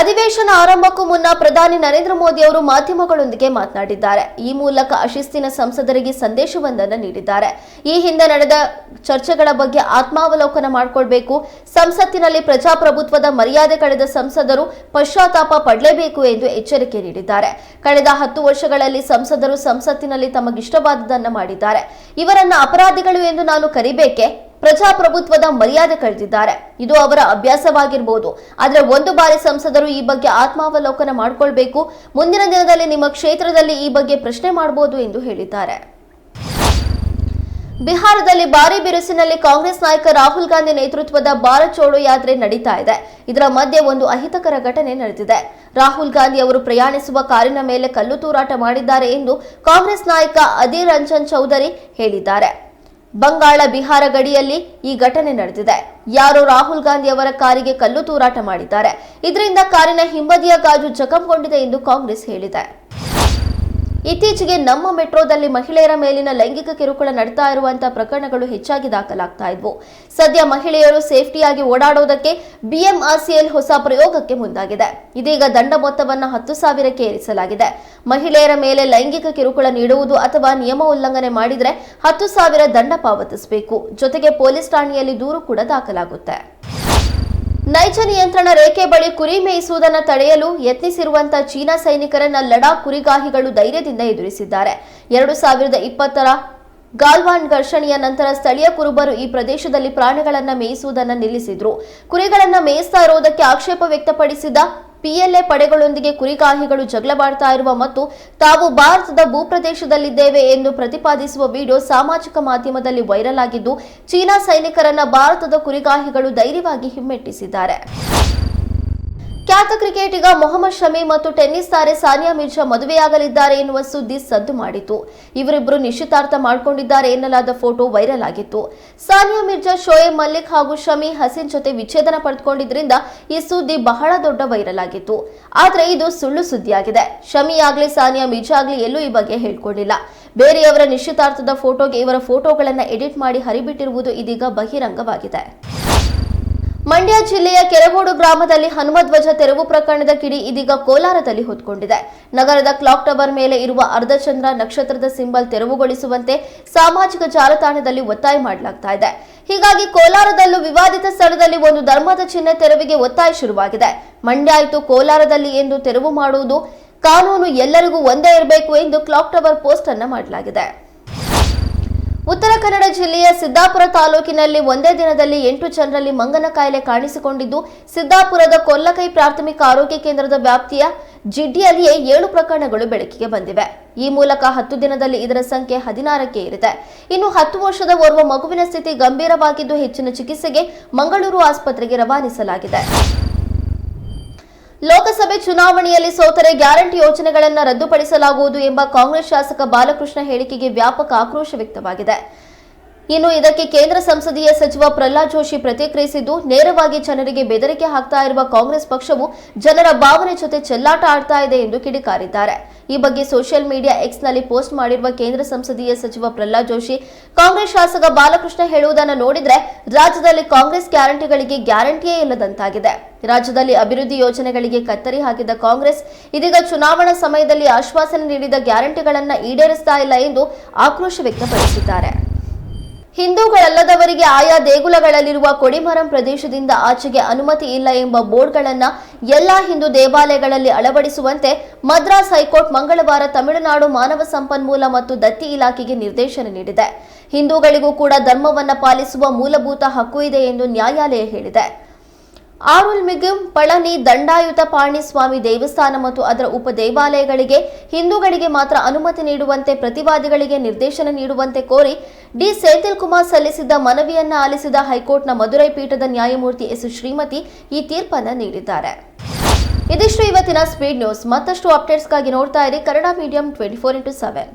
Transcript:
ಅಧಿವೇಶನ ಆರಂಭಕ್ಕೂ ಮುನ್ನ ಪ್ರಧಾನಿ ನರೇಂದ್ರ ಮೋದಿ ಅವರು ಮಾಧ್ಯಮಗಳೊಂದಿಗೆ ಮಾತನಾಡಿದ್ದಾರೆ. ಈ ಮೂಲಕ ಅಶಿಸ್ತಿನ ಸಂಸದರಿಗೆ ಸಂದೇಶವೊಂದನ್ನು ನೀಡಿದ್ದಾರೆ. ಈ ಹಿಂದೆ ನಡೆದ ಚರ್ಚೆಗಳ ಬಗ್ಗೆ ಆತ್ಮಾವಲೋಕನ ಮಾಡಿಕೊಳ್ಬೇಕು. ಸಂಸತ್ತಿನಲ್ಲಿ ಪ್ರಜಾಪ್ರಭುತ್ವದ ಮರ್ಯಾದೆ ಕಳೆದ ಸಂಸದರು ಪಶ್ಚಾತ್ತಾಪ ಪಡಲೇಬೇಕು ಎಂದು ಎಚ್ಚರಿಕೆ ನೀಡಿದ್ದಾರೆ. ಕಳೆದ ಹತ್ತು ವರ್ಷಗಳಲ್ಲಿ ಸಂಸದರು ಸಂಸತ್ತಿನಲ್ಲಿ ತಮಗಿಷ್ಟವಾದದನ್ನು ಮಾಡಿದ್ದಾರೆ. ಇವರನ್ನ ಅಪರಾಧಿಗಳು ಎಂದು ನಾನು ಕರಿಬೇಕೆ? ಪ್ರಜಾಪ್ರಭುತ್ವದ ಮರ್ಯಾದೆ ಕಳೆದಿದ್ದಾರೆ. ಇದು ಅವರ ಅಭ್ಯಾಸವಾಗಿರಬಹುದು ಆದರೆ ಒಂದು ಬಾರಿ ಸಂಸದರು ಈ ಬಗ್ಗೆ ಆತ್ಮಾವಲೋಕನ ಮಾಡಿಕೊಳ್ಬೇಕು. ಮುಂದಿನ ದಿನದಲ್ಲಿ ನಿಮ್ಮ ಕ್ಷೇತ್ರದಲ್ಲಿ ಈ ಬಗ್ಗೆ ಪ್ರಶ್ನೆ ಮಾಡಬಹುದು ಎಂದು ಹೇಳಿದ್ದಾರೆ. ಬಿಹಾರದಲ್ಲಿ ಭಾರಿ ಬಿರುಸಿನಲ್ಲಿ ಕಾಂಗ್ರೆಸ್ ನಾಯಕ ರಾಹುಲ್ ಗಾಂಧಿ ನೇತೃತ್ವದ ಭಾರತ್ ಚೋಳು ಯಾತ್ರೆ ನಡೀತಾ ಇದೆ. ಇದರ ಮಧ್ಯೆ ಒಂದು ಅಹಿತಕರ ಘಟನೆ ನಡೆದಿದೆ. ರಾಹುಲ್ ಗಾಂಧಿ ಅವರು ಪ್ರಯಾಣಿಸುವ ಕಾರಿನ ಮೇಲೆ ಕಲ್ಲು ತೂರಾಟ ಮಾಡಿದ್ದಾರೆ ಎಂದು ಕಾಂಗ್ರೆಸ್ ನಾಯಕ ಅಧೀರ್ ರಂಜನ್ ಚೌಧರಿ ಹೇಳಿದ್ದಾರೆ. ಬಂಗಾಳ ಬಿಹಾರ ಗಡಿಯಲ್ಲಿ ಈ ಘಟನೆ ನಡೆದಿದೆ. ಯಾರೋ ರಾಹುಲ್ ಗಾಂಧಿ ಅವರ ಕಾರಿಗೆ ಕಲ್ಲು ತೂರಾಟ ಮಾಡಿದ್ದಾರೆ. ಇದರಿಂದ ಕಾರಿನ ಹಿಂಬದಿಯ ಗಾಜು ಜಖಂಗೊಂಡಿದೆ ಎಂದು ಕಾಂಗ್ರೆಸ್ ಹೇಳಿದೆ. ಇತ್ತೀಚೆಗೆ ನಮ್ಮ ಮೆಟ್ರೋದಲ್ಲಿ ಮಹಿಳೆಯರ ಮೇಲಿನ ಲೈಂಗಿಕ ಕಿರುಕುಳ ನಡೀತಾ ಇರುವಂತಹ ಪ್ರಕರಣಗಳು ಹೆಚ್ಚಾಗಿ ದಾಖಲಾಗ್ತಾ ಇದ್ವು. ಸದ್ಯ ಮಹಿಳೆಯರು ಸೇಫ್ಟಿಯಾಗಿ ಓಡಾಡೋದಕ್ಕೆ ಬಿಎಂಆರ್ಸಿಎಲ್ ಹೊಸ ಪ್ರಯೋಗಕ್ಕೆ ಮುಂದಾಗಿದೆ. ಇದೀಗ ದಂಡ ಮೊತ್ತವನ್ನು ಹತ್ತು ಸಾವಿರಕ್ಕೆ ಏರಿಸಲಾಗಿದೆ. ಮಹಿಳೆಯರ ಮೇಲೆ ಲೈಂಗಿಕ ಕಿರುಕುಳ ನೀಡುವುದು ಅಥವಾ ನಿಯಮ ಉಲ್ಲಂಘನೆ ಮಾಡಿದರೆ ಹತ್ತು ಸಾವಿರ ದಂಡ ಪಾವತಿಸಬೇಕು. ಜೊತೆಗೆ ಪೊಲೀಸ್ ಠಾಣೆಯಲ್ಲಿ ದೂರು ಕೂಡ ದಾಖಲಾಗುತ್ತೆ. ನೈಜ ನಿಯಂತ್ರಣ ರೇಖೆ ಬಳಿ ಕುರಿ ಮೇಯಿಸುವುದನ್ನು ತಡೆಯಲು ಯತ್ನಿಸಿರುವಂತಹ ಚೀನಾ ಸೈನಿಕರನ್ನ ಲಡಾಖ್ ಕುರಿಗಾಹಿಗಳು ಧೈರ್ಯದಿಂದ ಎದುರಿಸಿದ್ದಾರೆ. ಎರಡು ಸಾವಿರದ ಇಪ್ಪತ್ತರ ಗಾಲ್ವಾನ್ ಘರ್ಷಣೆಯ ನಂತರ ಸ್ಥಳೀಯ ಕುರುಬರು ಈ ಪ್ರದೇಶದಲ್ಲಿ ಪ್ರಾಣಿಗಳನ್ನು ಮೇಯಿಸುವುದನ್ನು ನಿಲ್ಲಿಸಿದ್ರು. ಕುರಿಗಳನ್ನ ಮೇಯಿಸ್ತಾ ಇರುವುದಕ್ಕೆ ಆಕ್ಷೇಪ ವ್ಯಕ್ತಪಡಿಸಿದ ಪಿಎಲ್ಎ ಪಡೆಗಳೊಂದಿಗೆ ಕುರಿಗಾಹಿಗಳು ಜಗಳವಾಡ್ತಾ ಇರುವ ಮತ್ತು ತಾವು ಭಾರತದ ಭೂಪ್ರದೇಶದಲ್ಲಿದ್ದೇವೆ ಎಂದು ಪ್ರತಿಪಾದಿಸುವ ವಿಡಿಯೋ ಸಾಮಾಜಿಕ ಮಾಧ್ಯಮದಲ್ಲಿ ವೈರಲ್ ಆಗಿದ್ದು, ಚೀನಾ ಸೈನಿಕರನ್ನ ಭಾರತದ ಕುರಿಗಾಹಿಗಳು ಧೈರ್ಯವಾಗಿ ಹಿಮ್ಮೆಟ್ಟಿಸಿದ್ದಾರೆ. ಖ್ಯಾತ ಕ್ರಿಕೆಟಿಗ ಮೊಹಮ್ಮದ್ ಶಮಿ ಮತ್ತು ಟೆನ್ನಿಸ್ ತಾರೆ ಸಾನಿಯಾ ಮಿರ್ಜಾ ಮದುವೆಯಾಗಲಿದ್ದಾರೆ ಎನ್ನುವ ಸುದ್ದಿ ಸದ್ದು ಮಾಡಿತು. ಇವರಿಬ್ಬರು ನಿಶ್ಚಿತಾರ್ಥ ಮಾಡಿಕೊಂಡಿದ್ದಾರೆ ಎನ್ನಲಾದ ಫೋಟೋ ವೈರಲ್ ಆಗಿತ್ತು. ಸಾನಿಯಾ ಮಿರ್ಜಾ, ಶೋಯೆಬ್ ಮಲ್ಲಿಕ್ ಹಾಗೂ ಶಮಿ ಹಸೀನ್ ಜೊತೆ ವಿಚ್ಛೇದನ ಪಡೆದುಕೊಂಡಿದ್ರಿಂದ ಈ ಸುದ್ದಿ ಬಹಳ ದೊಡ್ಡ ವೈರಲ್ ಆಗಿತ್ತು. ಆದರೆ ಇದು ಸುಳ್ಳು ಸುದ್ದಿಯಾಗಿದೆ. ಶಮಿ ಆಗ್ಲಿ, ಸಾನಿಯಾ ಮಿರ್ಜಾ ಆಗ್ಲಿ ಎಲ್ಲೂ ಈ ಬಗ್ಗೆ ಹೇಳ್ಕೊಂಡಿಲ್ಲ. ಬೇರೆಯವರ ನಿಶ್ಚಿತಾರ್ಥದ ಫೋಟೋಗೆ ಇವರ ಫೋಟೋಗಳನ್ನು ಎಡಿಟ್ ಮಾಡಿ ಹರಿಬಿಟ್ಟಿರುವುದು ಇದೀಗ ಬಹಿರಂಗವಾಗಿದೆ. ಮಂಡ್ಯ ಜಿಲ್ಲೆಯ ಕೆರಗೋಡು ಗ್ರಾಮದಲ್ಲಿ ಹನುಮಧ್ವಜ ತೆರವು ಪ್ರಕರಣದ ಕಿಡಿ ಇದೀಗ ಕೋಲಾರದಲ್ಲಿ ಹೊತ್ಕೊಂಡಿದೆ. ನಗರದ ಕ್ಲಾಕ್ ಟವರ್ ಮೇಲೆ ಇರುವ ಅರ್ಧಚಂದ್ರ ನಕ್ಷತ್ರದ ಸಿಂಬಲ್ ತೆರವುಗೊಳಿಸುವಂತೆ ಸಾಮಾಜಿಕ ಜಾಲತಾಣದಲ್ಲಿ ಒತ್ತಾಯ ಮಾಡಲಾಗ್ತಾ ಇದೆ. ಹೀಗಾಗಿ ಕೋಲಾರದಲ್ಲೂ ವಿವಾದಿತ ಸ್ಥಳದಲ್ಲಿ ಒಂದು ಧರ್ಮದ ಚಿಹ್ನೆ ತೆರವಿಗೆ ಒತ್ತಾಯ ಶುರುವಾಗಿದೆ. ಮಂಡ್ಯ ಆಯಿತು ಕೋಲಾರದಲ್ಲಿ ಎಂದು ತೆರವು ಮಾಡುವುದು ಕಾನೂನು ಎಲ್ಲರಿಗೂ ಒಂದೇ ಇರಬೇಕು ಎಂದು ಕ್ಲಾಕ್ ಟವರ್ ಪೋಸ್ಟ್ ಅನ್ನು ಮಾಡಲಾಗಿದೆ. ಉತ್ತರ ಕನ್ನಡ ಜಿಲ್ಲೆಯ ಸಿದ್ದಾಪುರ ತಾಲೂಕಿನಲ್ಲಿ ಒಂದೇ ದಿನದಲ್ಲಿ ಎಂಟು ಜನರಲ್ಲಿ ಮಂಗನ ಕಾಯಿಲೆ ಕಾಣಿಸಿಕೊಂಡಿದ್ದು, ಸಿದ್ದಾಪುರದ ಕೊಲ್ಲಕೈ ಪ್ರಾಥಮಿಕ ಆರೋಗ್ಯ ಕೇಂದ್ರದ ವ್ಯಾಪ್ತಿಯ ಜಿಡ್ಡಿಯಲ್ಲಿಯೇ ಏಳು ಪ್ರಕರಣಗಳು ಬೆಳಕಿಗೆ ಬಂದಿವೆ. ಈ ಮೂಲಕ ಹತ್ತು ದಿನದಲ್ಲಿ ಇದರ ಸಂಖ್ಯೆ ಹದಿನಾರಕ್ಕೆ ಏರಿದೆ. ಇನ್ನು ಹತ್ತು ವರ್ಷದ ಓರ್ವ ಮಗುವಿನ ಸ್ಥಿತಿ ಗಂಭೀರವಾಗಿದ್ದು ಹೆಚ್ಚಿನ ಚಿಕಿತ್ಸೆಗೆ ಮಂಗಳೂರು ಆಸ್ಪತ್ರೆಗೆ ರವಾನಿಸಲಾಗಿದೆ. ಲೋಕಸಭೆ ಚುನಾವಣೆಯಲ್ಲಿ ಸೋತರೆ ಗ್ಯಾರಂಟಿ ಯೋಜನೆಗಳನ್ನು ರದ್ದುಪಡಿಸಲಾಗುವುದು ಎಂಬ ಕಾಂಗ್ರೆಸ್ ಶಾಸಕ ಬಾಲಕೃಷ್ಣ ಹೇಳಿಕೆಗೆ ವ್ಯಾಪಕ ಆಕ್ರೋಶ ವ್ಯಕ್ತವಾಗಿದೆ. ಇನ್ನು ಇದಕ್ಕೆ ಕೇಂದ್ರ ಸಂಸದೀಯ ಸಚಿವ ಪ್ರಹ್ಲಾದ್ ಜೋಶಿ ಪ್ರತಿಕ್ರಿಯಿಸಿದ್ದು, ನೇರವಾಗಿ ಜನರಿಗೆ ಬೆದರಿಕೆ ಹಾಕ್ತಾ ಇರುವ ಕಾಂಗ್ರೆಸ್ ಪಕ್ಷವು ಜನರ ಭಾವನೆ ಜೊತೆ ಚೆಲ್ಲಾಟ ಆಡ್ತಾ ಇದೆ ಎಂದು ಕಿಡಿಕಾರಿದ್ದಾರೆ. ಈ ಬಗ್ಗೆ ಸೋಷಿಯಲ್ ಮೀಡಿಯಾ ಎಕ್ಸ್ನಲ್ಲಿ ಪೋಸ್ಟ್ ಮಾಡಿರುವ ಕೇಂದ್ರ ಸಂಸದೀಯ ಸಚಿವ ಪ್ರಹ್ಲಾದ್ ಜೋಶಿ, ಕಾಂಗ್ರೆಸ್ ಶಾಸಕ ಬಾಲಕೃಷ್ಣ ಹೇಳುವುದನ್ನು ನೋಡಿದ್ರೆ ರಾಜ್ಯದಲ್ಲಿ ಕಾಂಗ್ರೆಸ್ ಗ್ಯಾರಂಟಿಗಳಿಗೆ ಗ್ಯಾರಂಟಿಯೇ ಇಲ್ಲದಂತಾಗಿದೆ. ರಾಜ್ಯದಲ್ಲಿ ಅಭಿವೃದ್ಧಿ ಯೋಜನೆಗಳಿಗೆ ಕತ್ತರಿ ಹಾಕಿದ ಕಾಂಗ್ರೆಸ್ ಇದೀಗ ಚುನಾವಣಾ ಸಮಯದಲ್ಲಿ ಆಶ್ವಾಸನೆ ನೀಡಿದ ಗ್ಯಾರಂಟಿಗಳನ್ನು ಈಡೇರಿಸ್ತಾ ಇಲ್ಲ ಎಂದು ಆಕ್ರೋಶ ವ್ಯಕ್ತಪಡಿಸಿದ್ದಾರೆ. ಹಿಂದೂಗಳಲ್ಲದವರಿಗೆ ಆಯಾ ದೇಗುಲಗಳಲ್ಲಿರುವ ಕೊಡಿಮರಂ ಪ್ರದೇಶದಿಂದ ಆಚೆಗೆ ಅನುಮತಿ ಇಲ್ಲ ಎಂಬ ಬೋರ್ಡ್ಗಳನ್ನು ಎಲ್ಲಾ ಹಿಂದೂ ದೇವಾಲಯಗಳಲ್ಲಿ ಅಳವಡಿಸುವಂತೆ ಮದ್ರಾಸ್ ಹೈಕೋರ್ಟ್ ಮಂಗಳವಾರ ತಮಿಳುನಾಡು ಮಾನವ ಸಂಪನ್ಮೂಲ ಮತ್ತು ದತ್ತಿ ಇಲಾಖೆಗೆ ನಿರ್ದೇಶನ ನೀಡಿದೆ. ಹಿಂದೂಗಳಿಗೂ ಕೂಡ ಧರ್ಮವನ್ನು ಪಾಲಿಸುವ ಮೂಲಭೂತ ಹಕ್ಕು ಇದೆ ಎಂದು ನ್ಯಾಯಾಲಯ ಹೇಳಿದೆ. ಆರುಲ್ಮಿಗುಂ ಪಳನಿ ದಂಡಾಯುತ ಪಾಣಿಸ್ವಾಮಿ ದೇವಸ್ಥಾನ ಮತ್ತು ಅದರ ಉಪ ದೇವಾಲಯಗಳಿಗೆ ಹಿಂದೂಗಳಿಗೆ ಮಾತ್ರ ಅನುಮತಿ ನೀಡುವಂತೆ ಪ್ರತಿವಾದಿಗಳಿಗೆ ನಿರ್ದೇಶನ ನೀಡುವಂತೆ ಕೋರಿ ಡಿ ಸೇತಿಲ್ ಕುಮಾರ್ ಸಲ್ಲಿಸಿದ್ದ ಮನವಿಯನ್ನ ಆಲಿಸಿದ ಹೈಕೋರ್ಟ್ನ ಮಧುರೈ ಪೀಠದ ನ್ಯಾಯಮೂರ್ತಿ ಎಸ್ ಶ್ರೀಮತಿ ಈ ತೀರ್ಪನ್ನ ನೀಡಿದ್ದಾರೆ. ಇದಿಷ್ಟು ಇವತ್ತಿನ ಸ್ಪೀಡ್ ನ್ಯೂಸ್ ಮತ್ತಷ್ಟು ಅಪ್ಡೇಟ್ಸ್ಗಾಗಿ ನೋಡ್ತಾ ಇರಿ Kannada medium twenty four into seven